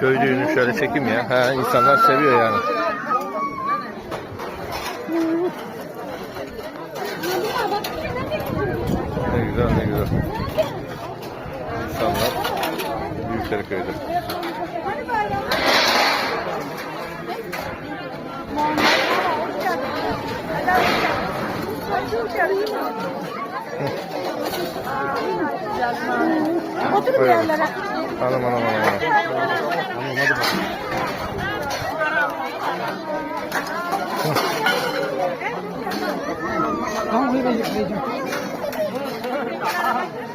Köy düğünü şöyle çekim ya. Ha, insanlar seviyor yani. Ne güzel ne güzel. İnsanlar Büyükleri köyde. Oturun Öyle. yerlere. Anam anam anam. anam.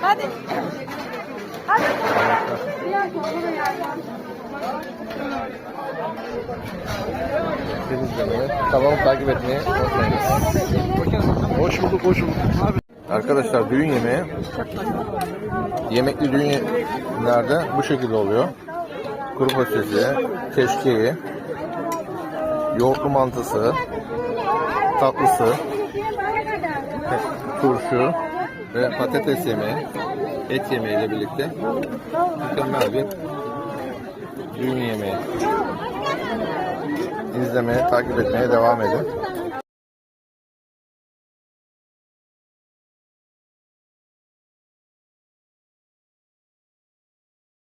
Hadi. Hadi. Biraz sonra yani. Beni izlemeyi, kanalımı takip etmeyi unutmayınız. Hoş bulduk, hoş bulduk. Arkadaşlar düğün yemeği yemekli düğünlerde bu şekilde oluyor. Kuru fasulyesi, keşkeği, yoğurtlu mantısı, tatlısı, turşu ve patates yemeği, et yemeğiyle birlikte mükemmel bir düğün yemeği. İzlemeye, takip etmeye devam edin.